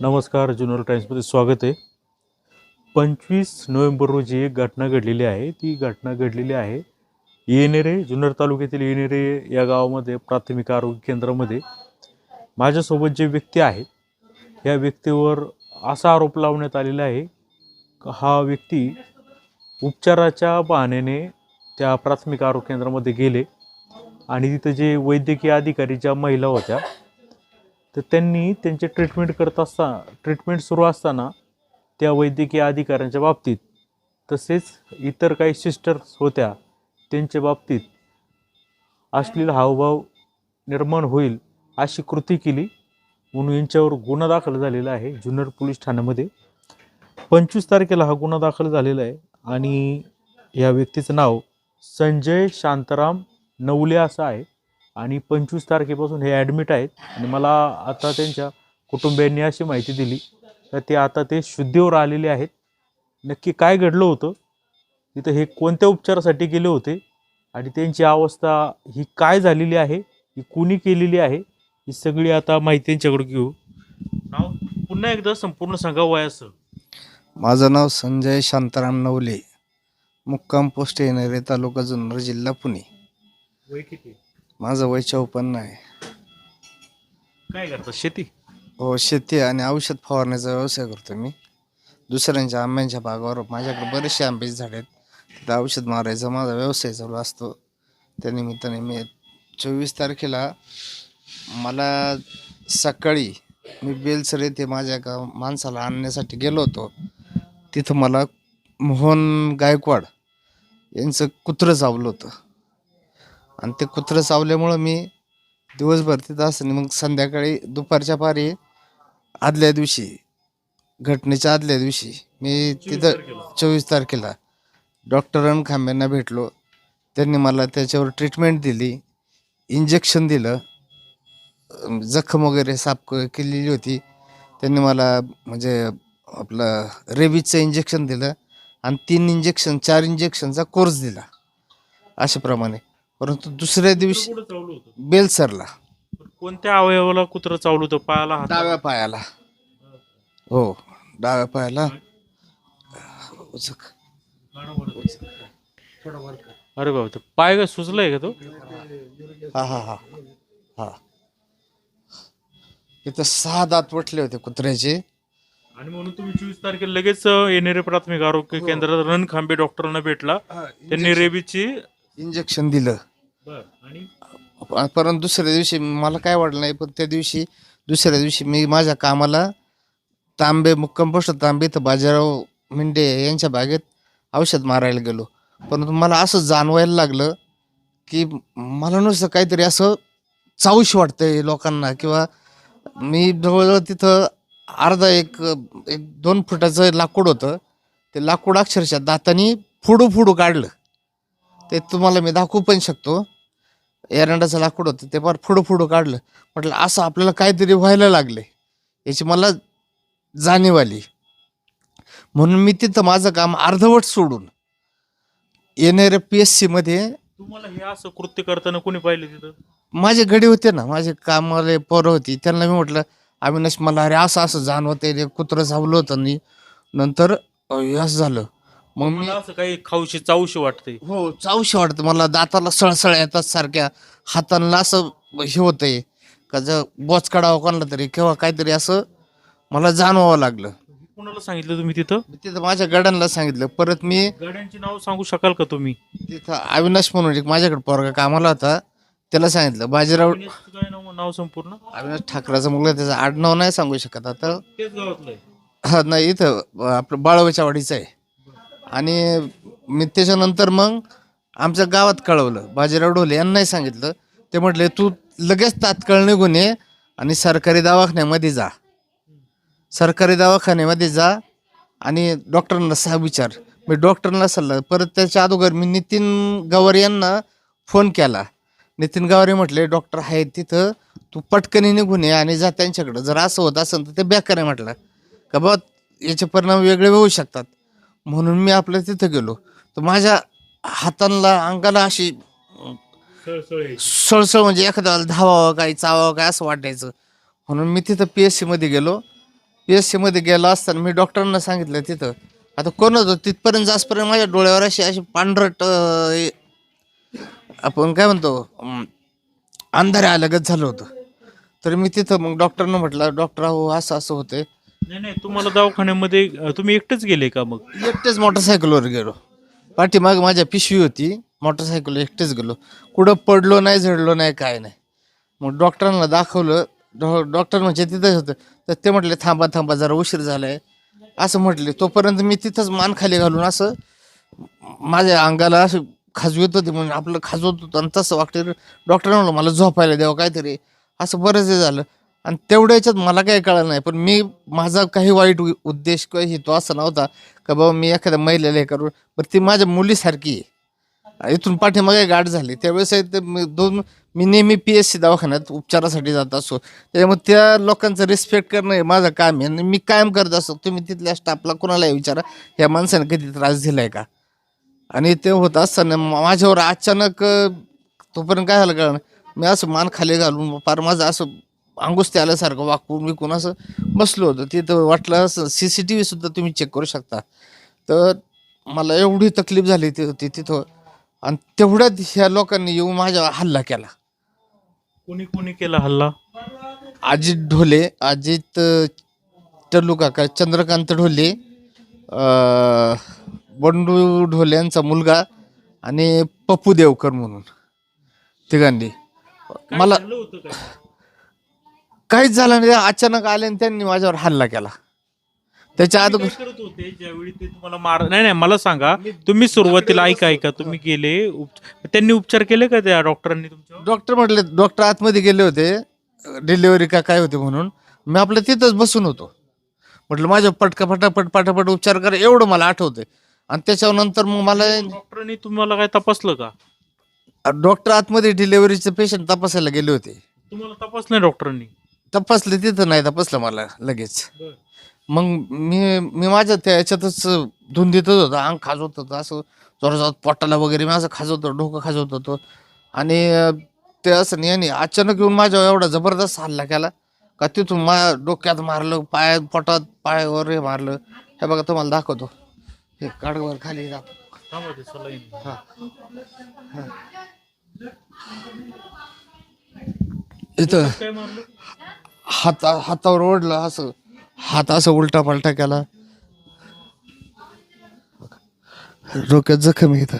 नमस्कार जुनर टाईम्समध्ये स्वागत आहे. पंचवीस नोव्हेंबर रोजी एक घटना घडलेली आहे. ती घटना घडलेली आहे येणेरे जुन्नर तालुक्यातील येणेरे या गावामध्ये प्राथमिक आरोग्य केंद्रामध्ये. माझ्यासोबत जे व्यक्ती आहे या व्यक्तीवर असा आरोप लावण्यात आलेला आहे. हा व्यक्ती उपचाराच्या बहाण्याने त्या प्राथमिक आरोग्य केंद्रामध्ये गेले आणि तिथं जे वैद्यकीय अधिकारी ज्या महिला होत्या तर त्यांनी त्यांचे ट्रीटमेंट करत असता ट्रीटमेंट सुरू असताना त्या वैद्यकीय अधिकाऱ्यांच्या बाबतीत तसेच इतर काही सिस्टर्स होत्या त्यांच्या बाबतीत अश्लील हावभाव निर्माण होईल अशी कृती केली. म्हणून यांच्यावर गुन्हा दाखल झालेला आहे जुन्नर पोलीस ठाण्यामध्ये. पंचवीस तारखेला हा गुन्हा दाखल झालेला आहे आणि या व्यक्तीचं नाव संजय शांताराम नवले असं आहे. आणि पंचवीस तारखेपासून हे ॲडमिट आहेत. आणि मला आता त्यांच्या कुटुंबियांनी अशी माहिती दिली. तर ते आता ते शुद्धीवर आलेले आहेत. नक्की काय घडलं होतं? तिथं हे कोणत्या उपचारासाठी गेले होते? आणि त्यांची अवस्था ही काय झालेली आहे? ही कुणी केलेली आहे? ही सगळी आता माहिती त्यांच्याकडे घेऊ. नाव पुन्हा एकदा संपूर्ण सांगा वयासं माझं नाव संजय शांताराम नवले. मुक्काम पोस्ट येणारे तालुका जुन्नर जिल्हा पुणे. वय किती? माझं वय चौपन्न आहे काय करतात शेती? हो शेती आणि औषध फवारण्याचा व्यवसाय करतो मी. दुसऱ्यांच्या आंब्यांच्या बागावर माझ्याकडे बरेचसे आंब्याचे झाड आहेत. तिथं औषध मारायचा माझा व्यवसाय चालू असतो. त्या निमित्ताने मी चोवीस तारखेला मला सकाळी मी बेलसर येथे माझ्या एका माणसाला आणण्यासाठी गेलो होतो. तिथं मला मोहन गायकवाड यांचं कुत्रं चावलं होतं. आणि ते कुत्रं चावल्यामुळं मी दिवसभर तिथं असं मग संध्याकाळी दुपारच्या पारी आदल्या दिवशी घटनेच्या आदल्या दिवशी मी तिथं चोवीस तारखेला. डॉक्टर रणखांब्यांना भेटलो. त्यांनी मला त्याच्यावर ट्रीटमेंट दिली इंजेक्शन दिलं जखम वगैरे साफ केलेली होती. त्यांनी मला म्हणजे आपलं रेबीजचं इंजेक्शन दिलं आणि तीन इंजेक्शन चार इंजेक्शनचा कोर्स दिला. अशाप्रमाणे. परंतु दुसऱ्या दिवशी कुठं चावलं होतं? बेलसरला. कोणत्या अवयवाला कुत्रं चावलं होतं? पायाला हात डाव्या पायाला. हो डाव्या पायाला. उचक. अरे बाबा ते पाय काय सुचलाय का तो? हा हा हा. हा. इथं सहा दात वटले होते कुत्र्याचे. आणि म्हणून तुम्ही चोवीस तारखेला लगेच अं, येणेरे प्राथमिक आरोग्य केंद्रात रणखांबे डॉक्टरांना भेटला. त्यांनी रेबीची इंजेक्शन दिलं. परंतु दुसऱ्या दिवशी मला काय वाटलं नाही पण त्या दिवशी दुसऱ्या दिवशी मी माझ्या कामाला तांबे मुक्काम पोस्ट तांबे तर बाजीराव मिंडे यांच्या बागेत औषध मारायला गेलो. परंतु मला असं जाणवायला लागलं की मला नुसतं काहीतरी असं चाऊश वाटतंय लोकांना किंवा मी जवळजवळ तिथं अर्धा एक एक दोन फुटाचं लाकूड होतं. ते लाकूड अक्षरशः दातानी फुडू फुडू काढलं. ते तुम्हाला मी दाखवू पण शकतो. एरंडाचं लाकूड होतं ते फार फुडू फुडू काढलं. म्हटलं असं आपल्याला काहीतरी व्हायला लागले याची मला जाणीव आली. म्हणून मी तिथं माझं काम अर्धवट सोडून येणाऱ्या पी एस सीमध्ये तुम्हाला हे असं कृत्य करताना कोणी पाहिलं तिथं? माझे गडी होते ना माझे कामाले पोरं होती. त्यांना मी म्हटलं अविनाश मला अरे असं असं जाणवतंय रे कुत्रं चावलं होतं आणि नंतर अं, हे असं झालं. मग मी मला असं काही खाऊशी चावशी वाटते हो चावशी वाटतं. मला दाताला सळसळ येतात सारख्या. हातांना असं हे होतंय. का जर बोच काढावं कोणाला तरी किंवा काहीतरी असं मला जाणवावं लागलं. कोणाला सांगितलं तुम्ही तिथं? मी तिथं माझ्या गड्यांना सांगितलं. परत मी गाड्यांची नाव सांगू शकाल का तुम्ही? तिथं अविनाश म्हणून एक माझ्याकडे पोरगा कामाला होता. त्याला सांगितलं बाजीराव अविनाशचं काय नाव नाव संपूर्ण? अविनाश ठाकराचा मुलगा त्याचं आडनाव नाही सांगू शकत आता. तेच गावातलं आहे. हा नाही इथं आपलं बाळवाच्या वाडीचं आहे. आणि मी त्याच्यानंतर मग आमच्या गावात कळवलं. बाजीराव ढोले यांनाही सांगितलं. ते म्हटले तू लगेच तात्काळ निघून ये आणि सरकारी दवाखान्यामध्ये जा. सरकारी दवाखान्यामध्ये जा आणि डॉक्टरांना सहा विचार. मी डॉक्टरांना सल्ला परत त्याच्या अगोदर मी नितीन गवार यांना फोन केला. नितीन गवारी म्हटले डॉक्टर आहेत तिथं तू पटकनी निघून ये आणि जा त्यांच्याकडं. जर असं होत असेल तर ते बेकार आहे म्हटलं. का बा याचे परिणाम वेगळे होऊ शकतात. म्हणून मी आपल्या तिथं गेलो. तर माझ्या हातांना अंगाला अशी सळसळ म्हणजे एखाद्याला धावावं काय चावावं काय असं वाटायचं. म्हणून मी तिथं पी एस सीमध्ये गेलो. पी एस सीमध्ये गेला असताना मी डॉक्टरांना सांगितलं तिथं आता कोण होतं? तिथपर्यंत जासपर्यंत माझ्या डोळ्यावर अशी अशी पांढरट हे- आपण काय म्हणतो? अंधारे आल्यागत झालं होतं. तर मी तिथं मग डॉक्टरनं म्हटलं डॉक्टर अहो असं असं होते नाही नाही तुम्हाला दवाखान्यामध्ये अं, तुम्ही एकटेच गेले का मग? एकटेच मोटरसायकलवर गेलो. पाठीमाग माझ्या पिशवी होती मोटरसायकल एकटेच गेलो. कुठं पडलो नाही झडलो नाही काय नाही. मग डॉक्टरांना दाखवलं डॉ डॉक्टर म्हणजे तिथंच होतं. तर ते म्हटले थांबा थांबा जरा उशीर झालाय. असं म्हटले तोपर्यंत मी तिथंच मान खाली घालून असं माझ्या अंगाला असं खाजवत होते म्हणून आपलं खाजवत होतं आणि तसं वाटतं डॉक्टर म्हणलं मला झोपायला द्यावं काहीतरी. असं बरंच हे झालं. आणि तेवढ्या याच्यात मला काही कळलं नाही. पण मी माझा काही वाईट उ- उद्देश किंवा हेतू असा नव्हता का बाबा मी एखाद्या महिलेला हे करू. पण ती माझ्या मुलीसारखी आहे. इथून पाठीमागे गाठ झाली. त्यावेळेस आहे ते मी दोन मी नेहमी पी एस सी दवाखान्यात उपचारासाठी जात असो. त्याच्यामुळे त्या लोकांचं रिस्पेक्ट करणं हे माझं काम आहे. आणि मी कायम करत असतो. तुम्ही तिथल्या स्टाफला कोणालाही विचारा या माणसाने कधी त्रास दिलाय का? आणि ते होत असताना मा- माझ्यावर अचानक अं, तोपर्यंत काय झालं कळलं मी असं मान खाली घालून फार माझं असं अंगुस्ती आल्यासारखं वाकून विकून असं बसलो होतो. तिथं वाटलं असं सी सी टी व्ही सुद्धा तुम्ही चेक करू शकता. तर मला एवढी तकलीफ झाली ती होती तिथं. आणि तेवढ्यात ह्या लोकांनी येऊन माझ्यावर हल्ला केला. कोणी कोणी केला हल्ला? अजित ढोले अजित टल्लू काका चंद्रकांत ढोले अं, बंडू ढोले यांचा मुलगा आणि पप्पू देवकर म्हणून. तिघांनी. मला झालं होतं काय? काहीच झालं नाही. अचानक आले आणि त्यांनी माझ्यावर हल्ला केला. त्याच्या काय करत होते. ज्यावेळी ते तुम्हाला मार नाही नाही मला सांगा. तुम्ही सुरुवातीला ऐका ऐका. तुम्ही गेले उप- त्यांनी उपचार केले का त्या डॉक्टरांनी तुमच्या डॉक्टर म्हटले डॉक्टर आतमध्ये गेले होते. डिलिव्हरी का काय होते म्हणून. मी आपलं तिथंच बसून होतो. म्हटलं माझ्या पटका पटापट पटापट उपचार करा एवढं मला आठवतंय. आणि त्याच्यानंतर मग मला डॉक्टरांनी तुम्हाला काय तपासलं का? डॉक्टर आतमध्ये डिलिव्हरीचे पेशंट तपासायला गेले होते. तुम्हाला तपासलं नाही डॉक्टरांनी? तपासले तिथं नाही तपासलं मला लगेच. मग मी मी माझ्या त्या याच्यातच धुंदीतच होतो अंग खाजवत होतं असं जोरात पोटाला वगैरे मी असं खाजवत होतो डोकं खाजवत होतो. आणि अं, ते असं नाही आणि अचानक येऊन माझ्यावर एवढा जबरदस्त हल्ला केला का तिथून माझ्या डोक्यात मारलं पायात पोटात पायावर हे मारलं. हे बघा तुम्हाला दाखवतो. हे काडवर खाली थांबा ते. हा. हा. इथं. काय मारलं? हाता हातावर ओढलं असं हात असं उलटा पालटा केला. डोक्यात जखम आहे इथं.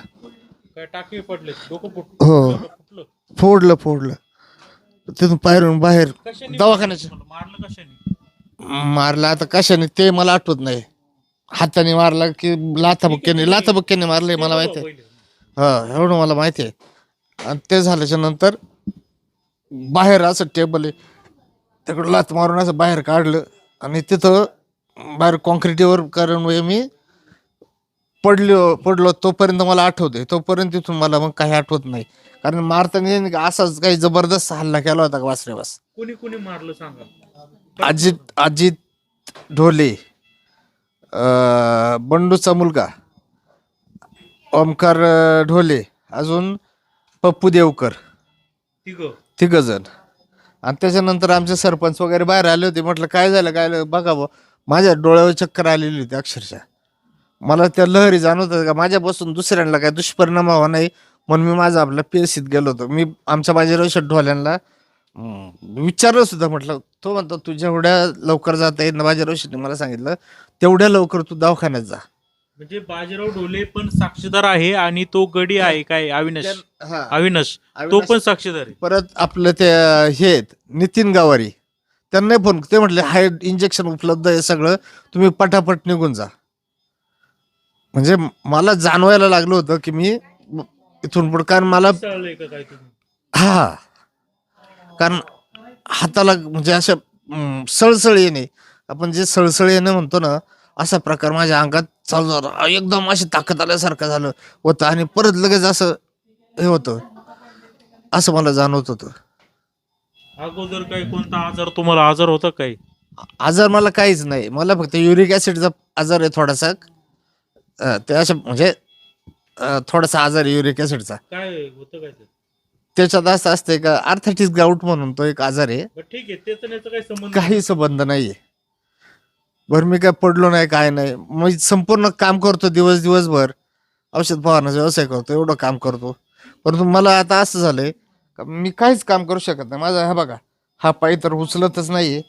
काय टाके पडले? डोकं फुट हो. फुटलं? फोडलं फोडलं. तिथून बाहेरून बाहेर कशाने दवाखान्याच्या तुम्हाला मारलं कशाने? मारला आता कशाने? ते मला आठवत नाही. हाताने मारला की लाथाबुक्क्याने लाथाबुक्क्याने मारलंय मला माहिती आहे. पहिले. हा एवढं मला माहिती आहे. आणि ते झाल्याच्यानंतर बाहेर असं टेबल आहे. तिकडं लात मारून असं बाहेर काढलं आणि तिथं बाहेर कॉन्क्रिटीवर कारण मी पडलो पडलो. तोपर्यंत मला आठवते तोपर्यंत तिथून मला मग काही आठवत नाही. कारण मारताना असाच काही जबरदस्त हल्ला केला होता का वासरेवास? कोणी कोणी मारलं सांगा. अजित अजित ढोले बंडूचा मुलगा ओमकार ढोले अजून पप्पू देवकर. तिघ. तिघजण आणि त्याच्यानंतर आमचे सरपंच वगैरे बाहेर आले होते. म्हटलं काय झालं? काय झालं? बघा बुवा. माझ्या डोळ्यावर चक्कर आलेली होती अक्षरशः. मला त्या लहरी जाणवत होत्या का? माझ्यापासून दुसऱ्यांना काय दुष्परिणाम व्हावा नाही म्हणून मी माझा आपला पीएससीत गेलो होतो. मी आमच्या बाजीराव शेट ढोल्यांना विचारलं सुद्धा. म्हटलं तो म्हणतो तू जेवढ्या लवकर जाता येईल ना बाजीराव शेट्टी मला सांगितलं तेवढ्या लवकर तू दवाखान्यात जा. म्हणजे बाजीराव ढोले पण साक्षीदार आहे आणि तो गडी आहे काय? अविनाश. हा. अविनाश. तो पण साक्षीदार आहे. परत आपलं ते हे आहेत, नितीन गावारी. त्यांना फोन ते म्हटले हाय इंजेक्शन उपलब्ध आहे सगळं. तुम्ही पटापट निघून जा. म्हणजे मला जाणवायला लागलं होतं की मी इथून पुढे कारण मला मिसळलंय का काय तुम्ही? हा कारण हाताला म्हणजे असं अं, सळसळ येणे. आपण जे सळसळ येणं म्हणतो ना असा प्रकार माझ्या अंगात चालू झाला. एकदम अशी ताकद आल्यासारखं झालं होतं आणि परत लगेच असं हे होतं. असं मला जाणवत होतं. अगोदर काय कोणता आजार तुम्हाला आजार होता काय आजार मला काहीच नाही. मला फक्त युरिक ऍसिडचा आजार आहे थोडासा. अं, ते असं म्हणजे अं, थोडासा आजार आहे युरिक ऍसिडचा काय होतं काय ते? त्याच्यात असं असतंय का आर्थायटिस गाऊट म्हणून तो एक आजार आहे. बरं ठीक आहे. त्याचा आणि याचा काही संबंध काही संबंध नाहीये. बरं मी काय पडलो नाही काय नाही. मी संपूर्ण काम करतो दिवस दिवसभर. औषध फवारण्याचा व्यवसाय करतो एवढं काम करतो. परंतु मला आता असं झालंय का मी काहीच काम करू शकत नाही. माझा हा बघा हा पाय तर उचलतच नाहीये.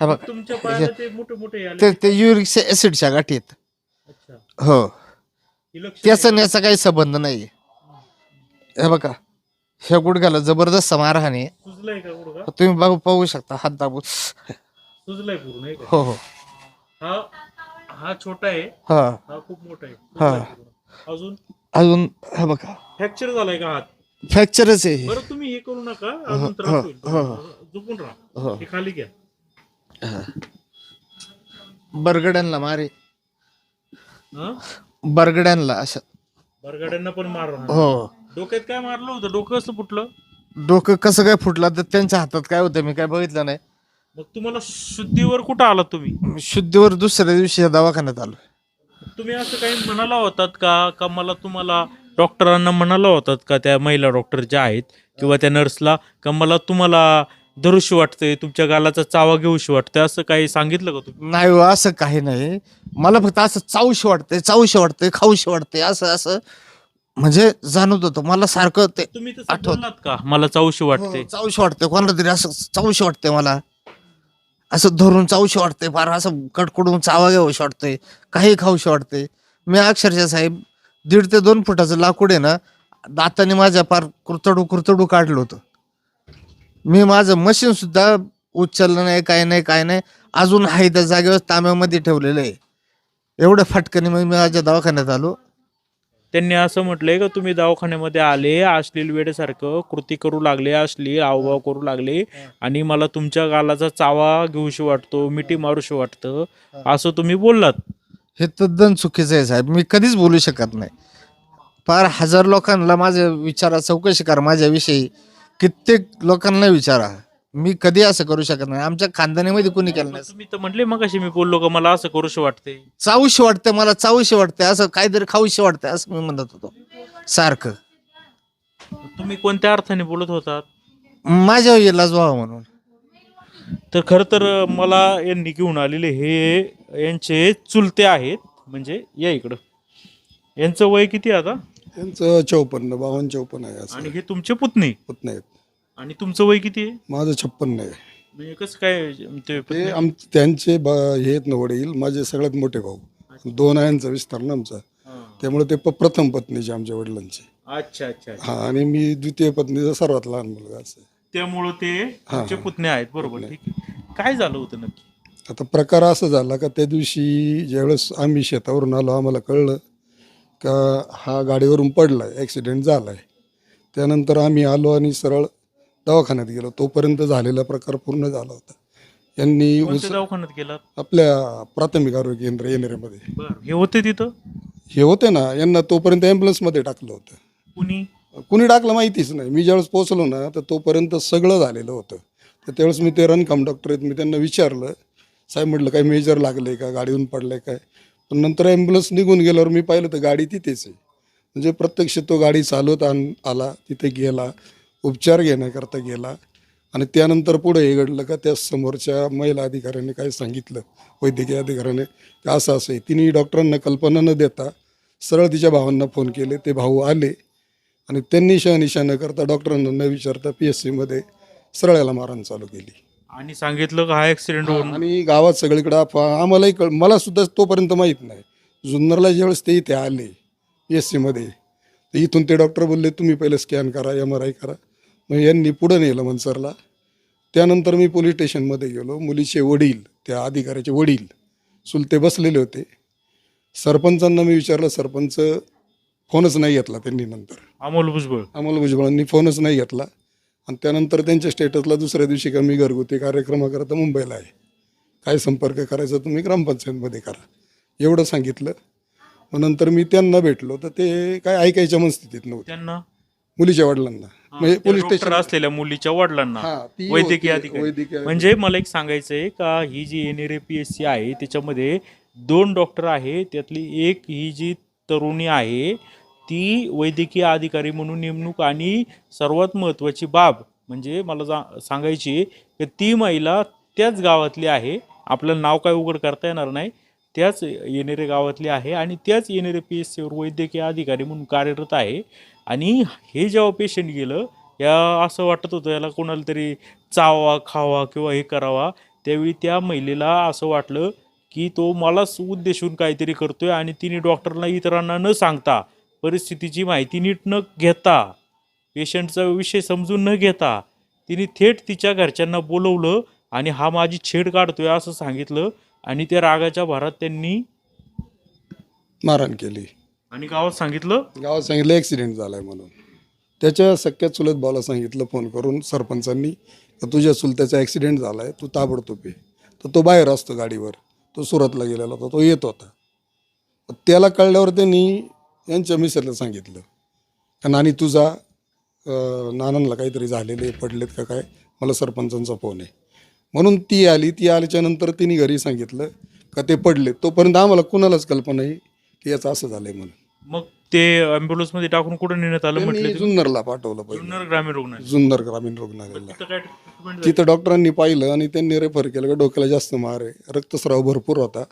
हा बघा तुमच्या पायाला ते मोठे मोठे आले. ते ते युरिक ऍसिडच्या गाठी आहेत अच्छा. हो. त्याचा आणि याचा काही संबंध नाहीये. हे बघा ह्या गुडघ्याला जबरदस्त मारहाण आहे. सुजलाय का गुडघा? तुम्ही बघू पाहू शकता. हात दाबून. सुजलाय पूर्ण हो हो. हा हा छोटा आहे. हा. हा खूप मोठा आहे. हा. पूर्ण. अजून? अजून हा बघा. फ्रॅक्चर झालाय का हात फ्रॅक्चरच आहे हे. बरं तुम्ही हे करू नका. अजून त्रास होईल. हो. झोपून राहा. हो. हे खाली घ्या. बरगड्यांना मारे. हा? बरगड्यांना असं बरगाड्यांना पण मार हो. डोक्यात काय मारलं होतं? डोकं असं फुटलं? डोकं कसं काय फुटलं? तर त्यांच्या हातात काय होतं? मी काय बघितलं नाही. मग तुम्हाला शुद्धीवर कुठं आलात तुम्ही? शुद्धीवर दुसऱ्या दिवशी या दवाखान्यात आलो तुम्ही असं काही म्हणाला होतात का? का मला तुम्हाला डॉक्टरांना म्हणाला होतात का त्या महिला डॉक्टर ज्या आहेत किंवा त्या नर्सला का मला तुम्हाला धरूशी वाटतंय तुमच्या गालाचा चावा घेऊशी वाटतंय? असं काही सांगितलं का तुम्ही? नाही हो, असं काही नाही. मला फक्त असं चावशी वाटतंय चावशी वाटतंय खाऊशी वाटतंय असं असं. म्हणजे जाणवत होतं मला सारखं ते तुम्ही तसं आठवत. बोललात का? मला चावशी वाटते हो, चावशी वाटते कोणाला तरी असं चावशी वाटते मला. असं धरून चावशी वाटते फार असं कडकडून चावा घ्यावशी वाटतंय काही खाऊशी वाटते मी अक्षरशः साहेब दीड ते दोन फुटाचं लाकूड आहे ना दाताने माझ्या फार कुरतडू कुरतडू काढलं होतं. मी माझं मशीन सुद्धा उचललं नाही काय नाही काय नाही अजून आहे त्या जागेवर तांब्यामध्ये ठेवलेलं आहे. एवढ्या फटकनी मी माझ्या दवाखान्यात आलो. त्यांनी असं म्हटलंय का तुम्ही दवाखान्यामध्ये आले अश्लील वेळेसारखं कृती करू लागले अश्लील हावभाव करू लागले आणि मला तुमच्या गालाचा चावा घेऊशी वाटतो मिठी मारूशी वाटतं असं तुम्ही बोललात? हे तद्दन चुकीचं आहे साहेब. मी कधीच बोलू शकत नाही. फार हजार लोकांना माझ्या विचारा चौकशी करा माझ्याविषयी. कित्येक लोकांना विचारा. मी कधी असं करू शकत नाही. आमच्या खानदानीमध्ये कोणी केलं नाही. तुम्ही तर म्हटले मग मी बोललो का मला असं करूशी वाटते. चावशी वाटते मला चावशी वाटते असं काहीतरी खाऊशी वाटते असं मी म्हणत होतो. सारखं. तुम्ही कोणत्या अर्थाने बोलत होतात? माझ्या इलाज व्हावा म्हणून. तर खरं तर मला यांनी घेऊन आलेले हे यांचे चुलते आहेत म्हणजे या इकडं. यांचं वय किती आहे आता? यांचं चौपन्न बावन्न चौपन्न आहे असं. आणि हे तुमचे पुतणे? होत नाहीत आणि तुमचं वय किती आहे? माझं छप्पन्न आहे. म्हणजे कसं काय ते ते आम त्यांचे ब हे आहेत ना वडील माझे सगळ्यात मोठे भाऊ. दोन आयांचा विस्तार ना आमचा. हा. त्यामुळे ते प- प्रथम पत्नीचे आमच्या वडिलांचे. अच्छा अच्छा अच्छा. हा आणि मी द्वितीय पत्नीचा सर्वात लहान मुलगा असं आहे. त्यामुळं ते तुमचे पुतणे आहेत बरोबर ठीक आहे. काय झालं होतं नक्की? आता प्रकार असा झाला का त्या दिवशी ज्यावेळेस आम्ही शेतावरून आलो आम्हाला कळलं का हा गाडीवरून पडलाय ॲक्सिडेंट झालाय. त्यानंतर आम्ही आलो आणि सरळ दवाखान्यात गेलो. तोपर्यंत झालेला प्रकार पूर्ण झाला होता. यांनी कोणत्या दवाखान्यात गेलात? आपल्या प्राथमिक आरोग्य केंद्र येणाऱ्यामध्ये बरं. हे होते तिथं? हे होते ना. यांना तोपर्यंत ॲम्ब्युलन्समध्ये टाकलं होतं. कुणी? कुणी टाकलं माहितीच नाही. मी ज्यावेळेस पोहोचलो ना तर तोपर्यंत सगळं झालेलं होतं. तर त्यावेळेस मी ते रनकाम डॉक्टर आहेत मी त्यांना विचारलं. साहेब म्हटलं काय मेजर लागले का? गाडीहून पडलंय काय? पण नंतर ॲम्ब्युलन्स निघून गेल्यावर मी पाहिलं तर गाडी तिथेच आहे. म्हणजे प्रत्यक्ष तो गाडी चालवत आण आला तिथे गेला. उपचार घेण्याकरता गेला. आणि त्यानंतर पुढे हे घडलं का त्या समोरच्या महिला अधिकाऱ्याने काय सांगितलं वैद्यकीय अधिकाऱ्याने की असं असं आहे. तिने डॉक्टरांना कल्पना न देता सरळ तिच्या भावांना फोन केले. ते भाऊ आले आणि त्यांनी शहानिशा न करता डॉक्टरांना न विचारता पी एस सीमध्ये सरळ याला मारहाण चालू केली. आणि सांगितलं का हा ऍक्सिडेंट होऊन? आणि गावात सगळीकडे अफवा आम्हालाही कळ मला सुद्धा तोपर्यंत माहीत नाही. जुन्नरला ज्यावेळेस ते इथे आले पी एस सीमध्ये तर इथून ते डॉक्टर बोलले तुम्ही पहिले स्कॅन करा एम आर आय करा. मग यांनी पुढं नेलं मनसरला. त्यानंतर मी पोलीस स्टेशनमध्ये गेलो. मुलीचे वडील त्या अधिकाऱ्याचे वडील सुलते बसलेले होते. सरपंचांना मी विचारलं सरपंच फोनच नाही घेतला त्यांनी नंतर. अमोल भुजबळ. अमोल भुजबळांनी फोनच नाही घेतला. आणि त्यानंतर त्यांच्या स्टेटसला दुसऱ्या दिवशी का मी घरगुती कार्यक्रमाकरता मुंबईला आहे. काय संपर्क करायचा तुम्ही ग्रामपंचायतमध्ये करा. एवढं सांगितलं. मग नंतर मी त्यांना भेटलो. तर ते काय ऐकायच्या मनस्थितीत नव्हते. त्यांना? मुलीच्या वडिलांना. म्हणजे पोलीस स्टेशन असलेल्या मुलीच्या वडिलांना. हा, ती वैद्यकीय होती, अधिकारी. वैद्यकीय म्हणजे मला एक सांगायचं आहे का ही जी एन सी आहे त्याच्यामध्ये दोन डॉक्टर आहे त्यातली एक ही जी तरुणी आहे ती वैद्यकीय अधिकारी म्हणून नेमणूक आणि सर्वात महत्त्वाची बाब म्हणजे मला जा सांगायची की ती महिला त्याच गावातली आहे. आपल्याला नाव काय उघड करता येणार नाही. त्याच येणेरे गावातले आहे आणि त्याच येणेरे पी एस सीवर वैद्यकीय अधिकारी म्हणून कार्यरत आहे. आणि हे जेव्हा पेशंट गेलं या असं वाटत होतं याला कोणाला तरी चावा खावा किंवा हे करावा त्यावेळी त्या महिलेला असं वाटलं की तो मलाच उद्देशून काहीतरी करतोय आणि तिने डॉक्टरला इतरांना न सांगता परिस्थितीची माहिती नीट न घेता पेशंटचा विषय समजून न घेता तिने थेट तिच्या घरच्यांना बोलवलं आणि हा माझी छेड काढतोय असं सांगितलं आणि त्या रागाच्या भरात त्यांनी मारहाण केली. आणि गावात सांगितलं? गावात सांगितलं ॲक्सिडेंट झालाय म्हणून. त्याच्या सख्या चुलत भावाला सांगितलं फोन करून सरपंचांनी का तुझ्या चुलत्याचा ॲक्सिडेंट झालाय तू ताबडतोब ये. तर तो बाहेर असतो गाडीवर. तो सुरतला गेलेला होता तो येत होता. त्याला कळल्यावर त्यांनी यांच्या मिसरला सांगितलं का नानी तुझा नानांना काहीतरी झालेले पडलेत का काय? मला सरपंचांचा फोन आहे म्हणून ती आली. ती आल्याच्यानंतर तिने घरी सांगितलं का ते पडले तोपर्यंत आम्हाला कुणालाच कल्पना आहे की याचं असं झालं आहे म्हणून. मग ते ॲम्ब्युलन्समध्ये टाकून कुठं नेण्यात आलं म्हटलं जुन्नरला पाठवलं पाहिजे जुन्नर ग्रामीण रुग्णालय. जुन्नर ग्रामीण रुग्णालयाला तिथं काय treatment झाली? तिथं डॉक्टरांनी पाहिलं आणि त्यांनी रेफर केलं का डोक्याला जास्त मार आहे. रक्तस्राव भरपूर होता.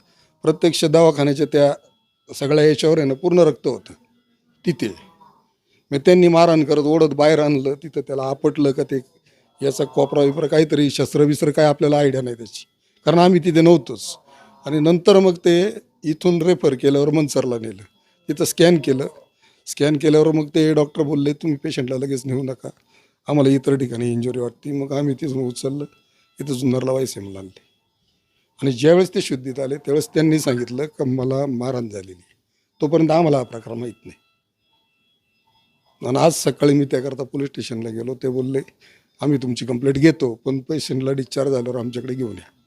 प्रत्यक्ष दवाखान्याच्या त्या सगळ्या याच्यावर आहे ना पूर्ण रक्त होतं. तिथे. मग त्यांनी मारहाण करत ओढत बाहेर आणलं. तिथं त्याला आपटलं का ते याचा कोपरा विपरा काहीतरी शस्त्रबिस्त्र काय आपल्याला आयडिया नाही त्याची. कारण आम्ही तिथे नव्हतोच. आणि नंतर मग ते इथून रेफर केल्यावर मनसरला नेलं. तिथं स्कॅन केलं. स्कॅन केल्यावर मग ते डॉक्टर बोलले तुम्ही पेशंटला लगेच नेऊ नका. आम्हाला इतर ठिकाणी इंजुरी वाटते. मग आम्ही तिथून उचललं. इथं जुन्नरला वायसेमला लागले आणि ज्यावेळेस ते शुद्धीत आले त्यावेळेस त्यांनी सांगितलं का मला मारहाण झालेली तोपर्यंत आम्हाला हा प्रकार माहीत नाही. आणि आज सकाळी मी त्याकरता पोलीस स्टेशनला गेलो. ते बोलले आम्ही तुमची कंप्लेंट घेतो पण पेशंटला डिस्चार्ज झाल्यावर आमच्याकडे घेऊन या.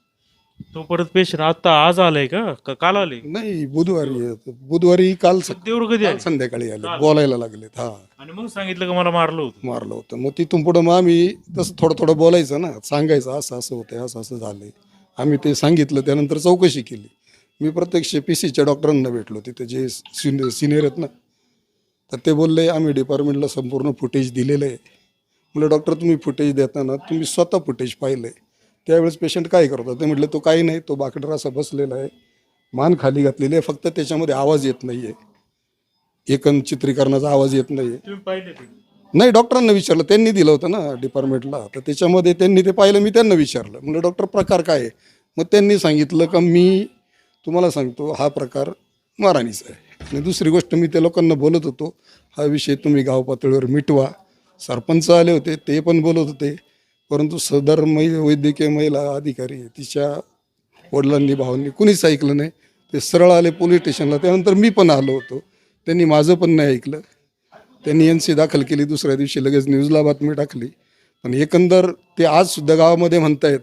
तो परत पेशंट आता आज आलाय का? का काल आले? नाही बुधवारी. बुधवारी काल सक- देऊर कधी काल आले संध्याकाळी आले. बोलायला लागलेत हा. आणि मग सांगितलं का मला मारलं होतं? मारलं होतं. मग तिथून पुढं मग आम्ही तसं थोडं थोडं बोलायचं ना. सांगायचं असं असं होतं असं असं झालंय. आम्ही ते सांगितलं त्यानंतर चौकशी केली. मी प्रत्यक्ष पी सीच्या डॉक्टरांना भेटलो तिथे जे सिनियर सिनियर आहेत ना. तर ते बोलले आम्ही डिपार्टमेंटला संपूर्ण फुटेज दिलेलं आहे. म्हणलं डॉक्टर तुम्ही फुटेज देताना तुम्ही स्वतः फुटेज पाहिलं आहे त्यावेळेस पेशंट काय करतो ते म्हटलं तो काही नाही तो बाकडर असा बसलेला आहे. मान खाली घातलेली आहे फक्त त्याच्यामध्ये आवाज येत नाही आहे एकन चित्रीकरणाचा आवाज येत नाही? नाही डॉक्टरांना विचारलं. त्यांनी दिलं होतं ना डिपार्टमेंटला तर त्याच्यामध्ये त्यांनी ते पाहिलं मी त्यांना विचारलं. म्हणलं डॉक्टर प्रकार काय आहे? मग त्यांनी सांगितलं का मी तुम्हाला सांगतो हा प्रकार माराणीचा आहे. आणि दुसरी गोष्ट मी त्या लोकांना बोलत होतो हा विषय तुम्ही गाव पातळीवर मिटवा. सरपंच आले होते ते पण बोलत होते. परंतु सदर मै वैद्यकीय महिला अधिकारी तिच्या वडिलांनी भावांनी कुणीच ऐकलं नाही. ते सरळ आले पोलीस स्टेशनला. त्यानंतर मी पण आलो होतो. त्यांनी माझं पण नाही ऐकलं. त्यांनी एन सी दाखल केली. दुसऱ्या दिवशी लगेच न्यूजला बातमी टाकली. पण एकंदर ते आज सुद्धा गावामध्ये म्हणतायत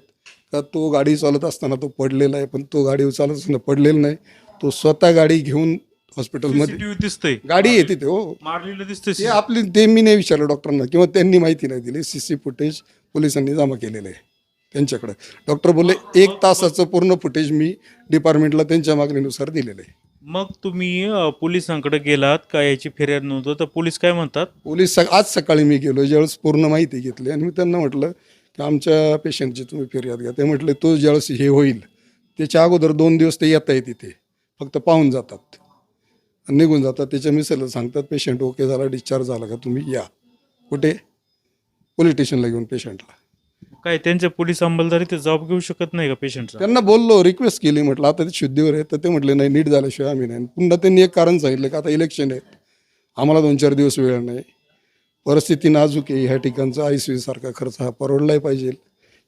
का तो गाडी चालत असताना तो पडलेला आहे. पण तो गाडी चालत असताना पडलेला नाही. तो स्वतः गाडी घेऊन हॉस्पिटलमध्ये दिसतंय. गाडी येते ते हो. मारलेलं दिसतंय ते आपली ते मी नाही विचारलं डॉक्टरांना किंवा त्यांनी माहिती नाही दिली. सी सी फुटेज पोलिसांनी जमा केलेलं आहे. त्यांच्याकडे. डॉक्टर बोलले एक तासाचं पूर्ण फुटेज मी डिपार्टमेंटला त्यांच्या मागणीनुसार दिलेलं आहे. मग तुम्ही अं, पोलिसांकडे गेलात का? याची फिर्याद नव्हतं तर पोलीस काय म्हणतात? पोलीस सक आज सकाळी मी गेलो ज्यावेळेस पूर्ण माहिती घेतली आणि मी त्यांना म्हटलं की आमच्या पेशंटची तुम्ही फिर्याद घ्या. ते म्हटले तो ज्यावेळेस हे होईल त्याच्या अगोदर दोन दिवस ते येत आहे तिथे. फक्त पाहून जातात. आणि निघून जातात त्याच्या मिसेसला सांगतात पेशंट ओके झाला डिस्चार्ज झाला का? तुम्ही या. कुठे? पोलीस स्टेशनला घेऊन पेशंटला काय त्यांचे पोलीस अंमलदारी ते जबाब घेऊ शकत नाही का पेशंटचा त्यांना बोललो रिक्वेस्ट केली म्हटलं आता ते शुद्धीवर आहे तर ते म्हटले नाही नीट झाल्याशिवाय आम्ही नाही. पुन्हा त्यांनी एक कारण सांगितलं की आता इलेक्शन आहे आम्हाला दोन चार दिवस वेळ नाही. परिस्थिती नाजूक आहे ह्या ठिकाणचा आय सी सारखा खर्च हा परवडलाही पाहिजे.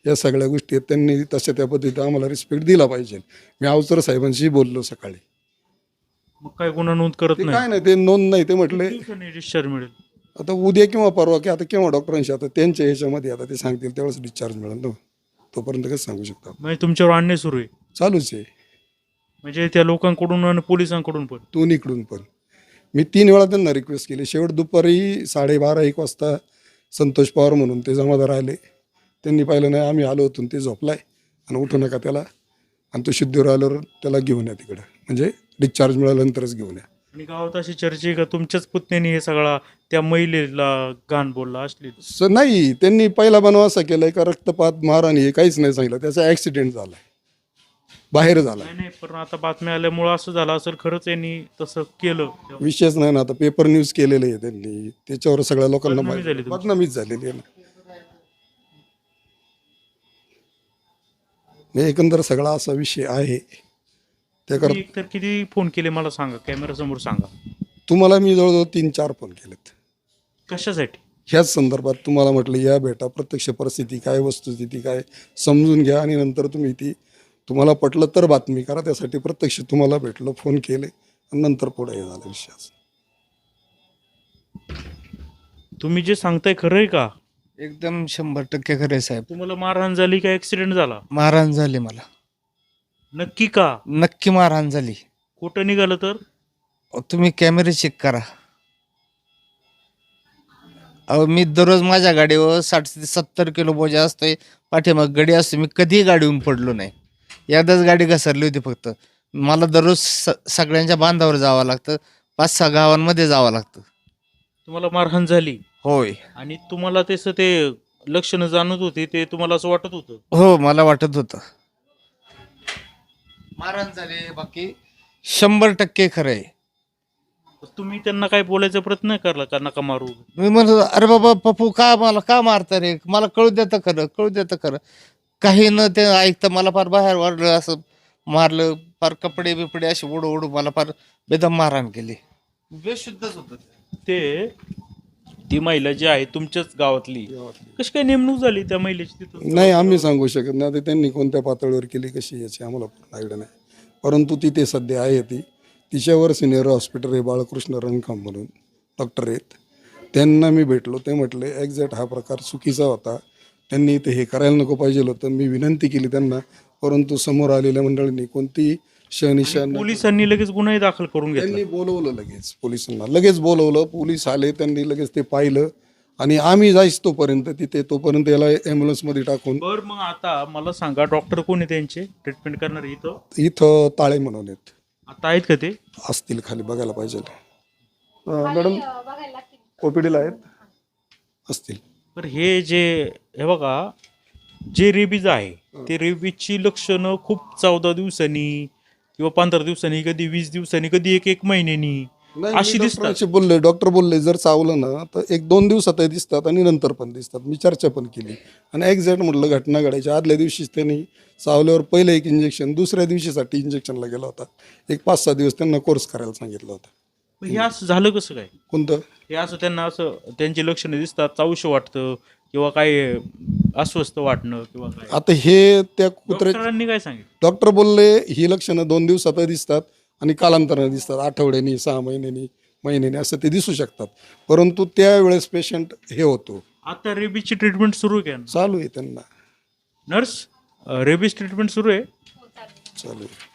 या सगळ्या गोष्टी आहेत. त्यांनी तशा त्या पद्धतीने आम्हाला रिस्पेक्ट दिला पाहिजे. मी अवसर साहेबांशी बोललो सकाळी. मग काय गुन्हा नोंद करत ते नाही? काय नाही ते नोंद नाही. ते म्हटले दिवसांनी डिस्चार्ज मिळेल. आता उद्या किंवा परवा की आता केव्हा डॉक्टरांशी आता त्यांच्या ह्याच्यामध्ये आता ते सांगतील त्यावेळेस डिस्चार्ज मिळेल ना. तोपर्यंत कसं सांगू शकता म्हणजे तुमच्यावर अन्याय सुरू आहे? चालूच आहे. म्हणजे त्या लोकांकडून आणि पोलिसांकडून पण? दोन्हीकडून पण. मी तीन वेळा त्यांना रिक्वेस्ट केली. शेवट दुपारी साडेबारा एक वाजता संतोष पवार म्हणून ते जमादार आले. त्यांनी पाहिलं नाही आम्ही आलो होतो आणि ते झोपलाय. आणि उठू नका त्याला. आणि तो शुद्धीवर आल्यावर त्याला घेऊन या तिकडं. म्हणजे डिस्चार्ज मिळाल्यानंतरच घेऊन या. आणि गावात अशी चर्चा आहे का? तुमच्याच पुतण्याने हे सगळा त्या महिलेला गाण बोलला असली. स नाही त्यांनी पहिला बनवा असा केलाय का रक्तपात मारहाणी हे काहीच नाही सांगितलं. त्याचा ॲक्सिडेंट झालाय. बाहेर झाला नाही नाही पण आता बातम्या आल्यामुळं असं झालं असेल खरंच यांनी तसं केलं. विषयच नाही ना आता पेपर न्यूज केलेले आहे त्यांनी. त्याच्यावर सगळ्या लोकांना बदनामी माहिती- झाली तुमची. बदनामीच झालेली आहे ना. नाही, एकंदर सगळा असा विषय आहे. त्याकर तुम्ही एकतर किती फोन केले मला सांगा कॅमेरा समोर सांगा. तुम्हाला मी जवळजवळ तीन चार फोन केलेत. कशासाठी? ह्याच संदर्भात तुम्हाला म्हटलं या भेटा प्रत्यक्ष परिस्थिती काय वस्तुस्थिती काय समजून घ्या आणि नंतर तुम्ही ती तुम्हाला पटलं तर बातमी करा. त्यासाठी प्रत्यक्ष तुम्हाला भेटलं फोन केले आणि नंतर पुढे हे झालं विषयाचं तुम्ही जे सांगताय खरं आहे का? एकदम शंभर टक्के खरे साहेब. तुम्हाला मारहाण झाली का? ऍक्सिडेंट झाला? मारहाण झाली मला. नक्की का? नक्की मारहाण झाली. कुठं निघालं तर? तुम्ही कॅमेरे चेक करा. अहो मी दररोज माझ्या गाडीवर साठ ते सत्तर किलो बोजा असतोय पाठीमाग गाडी असते मी कधीही गाडीहून पडलो नाही. एकदाच गाडी घसरली होती फक्त. मला दररोज स सगळ्यांच्या बांधावर जावं लागतं पाच सहा गावांमध्ये जावं लागतं. तुम्हाला मारहाण झाली? होय. आणि तुम्हाला तसं ते लक्षणं जाणवत होते ते तुम्हाला असं वाटत होतं? हो मला वाटत होतं. मारहाण झाले बाकी. शंभर टक्के खरं आहे. तुम्ही त्यांना काय बोलायचा प्रयत्न करला का नका मारू? मी म्हणतो अरे बाबा पप्पू का मला का मारता रे? मला कळू देतं खरं कळू देतं खरं. काही न ते ऐकतं मला फार बाहेर वाढलं असं मारलं फार कपडे बिपडे असे ओढू ओढू मला फार बेदम मारहाण केली. बेशुद्धच होत ते ती महिला जी आहे तुमच्याच गावातली कशी काय नेमणूक झाली त्या महिलेची तिथं? नाही आम्ही सांगू शकत नाही. आता त्यांनी कोणत्या पातळीवर केली कशी याची आम्हाला पूर्ण आयडिया नाही. परंतु तिथे सध्या आहे ती. तिच्यावर सिनियर हॉस्पिटल आहे बाळकृष्ण रणखांब म्हणून डॉक्टर आहेत. त्यांना मी भेटलो ते म्हटले एक्झॅक्ट हा प्रकार चुकीचा होता. त्यांनी ते हे करायला नको पाहिजे होतं. मी विनंती केली त्यांना. परंतु समोर आलेल्या मंडळींनी कोणती पोलिसांनी लगेच गुन्हाही दाखल करून घेतला. त्यांनी बोलवलं लगेच पोलिसांना. लगेच बोलवलं पोलीस आले त्यांनी लगेच ते पाहिलं. आणि आम्ही जायच तोपर्यंत तिथे तोपर्यंत याला ॲम्ब्युलन्समध्ये टाकून. बर मग आता मला सांगा डॉक्टर कोण आहे त्यांचे ट्रीटमेंट करणारे इथं? इथं ताळे म्हणून आहेत. आता आहेत का ते? असतील खाली बघायला पाहिजे. मॅडम ओपीडीला आहेत? असतील. तर हे जे हे बघा जे रेबीज आहे ते रेबीजची लक्षणं खूप चौदा दिवसांनी किंवा पंधरा दिवसांनी कधी वीस दिवसांनी कधी एक एक महिन्यानी. अशी दिसतात. डॉक्टरांशी बोलले डॉक्टर बोलले जर चावलं ना तर एक दोन दिवसात दिसतात आणि नंतर पण दिसतात. मी चर्चा पण केली. आणि एक्झॅक्ट म्हटलं घटना घडायच्या आदल्या दिवशीच त्यांनी चावल्यावर पहिलं एक इंजेक्शन दुसऱ्या दिवशीसाठी इंजेक्शनला गेला होता. एक पाच सहा दिवस त्यांना कोर्स करायला सांगितलं होतं. हे असं झालं कसं काय? कोणतं? हे असं त्यांना असं त्यांची लक्षणं दिसतात चावशं वाटतं. किंवा काय अस्वस्थ वाटणं किंवा काय? आता हे त्या कुत्र्या डॉक्टरांनी काय सांगितलं? डॉक्टर बोलले ही लक्षणं दोन दिवसात दिसतात आणि कालांतराने दिसतात. आठवड्यानी सहा महिन्यांनी महिन्यानी असं ते दिसू शकतात. परंतु त्यावेळेस पेशंट हे होतो. आता रेबीजची ट्रीटमेंट सुरू आहे का? चालू आहे त्यांना. नर्स रेबीज ट्रीटमेंट सुरू आहे? चालू आहे.